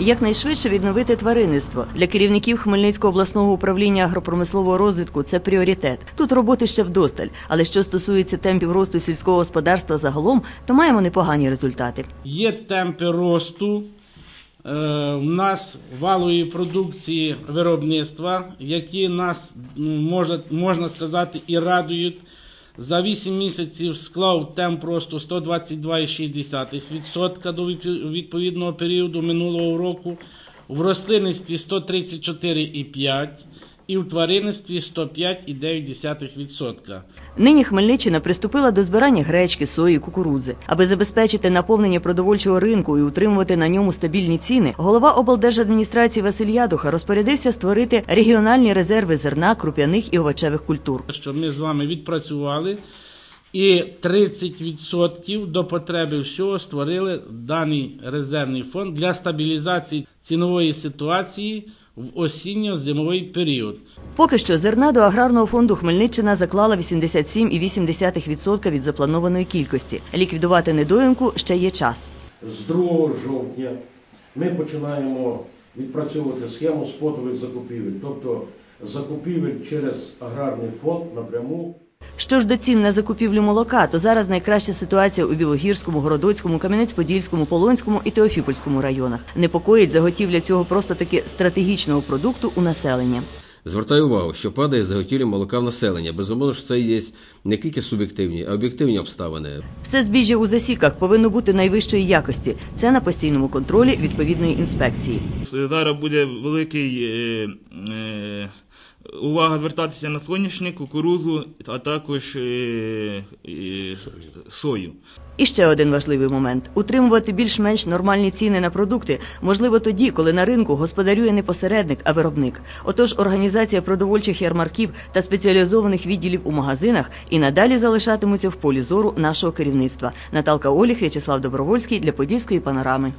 Якнайшвидше відновити тваринництво для керівників Хмельницького обласного управління агропромислового розвитку. Це пріоритет. Тут роботи ще вдосталь. Але що стосується темпів росту сільського господарства загалом, то маємо непогані результати. Є темпи росту. е, В нас валової продукції виробництва, які нас можна сказати і радують. За 8 місяців склав темп росту 122,6% до відповідного періоду минулого року, в рослинництві 134,5% і в тваринництві 105,9%. Нині Хмельниччина приступила до збирання гречки, сої, кукурудзи. Аби забезпечити наповнення продовольчого ринку і утримувати на ньому стабільні ціни, голова облдержадміністрації Василь Ядуха розпорядився створити регіональні резерви зерна, круп'яних і овочевих культур. що ми з вами відпрацювали, і 30% до потреби всього створили даний резервний фонд для стабілізації цінової ситуації в осінньо-зимовий період. Поки що зерна до аграрного фонду Хмельниччина заклала 87,8% від запланованої кількості. Ліквідувати недоїмку ще є час. З 2 жовтня ми починаємо відпрацьовувати схему спотових закупівель, тобто закупівель через аграрний фонд напряму Що ж до цін на закупівлю молока, то зараз найкраща ситуація у Білогірському, Городоцькому, Кам'янець-Подільському, Полонському і Теофіпольському районах. Непокоїть заготівля цього просто таки стратегічного продукту у населення. Звертаю увагу, що падає заготівля молока в населення. Безумовно, що це є не тільки суб'єктивні, а об'єктивні обставини. Все збіжжя у засіках повинно бути найвищої якості. Це на постійному контролі відповідної інспекції. Зараз буде великий е, е, увага звертатися на соняшник, кукурузу, а також е, е, сою. І ще один важливий момент: утримувати більш-менш нормальні ціни на продукти можливо тоді, коли на ринку господарює не посередник, а виробник. Отож, організація продовольчих ярмарків та спеціалізованих відділів у магазинах і надалі залишатимуться в полі зору нашого керівництва. Наталка Оліх, В'ячеслав Добровольський для Подільської панорами.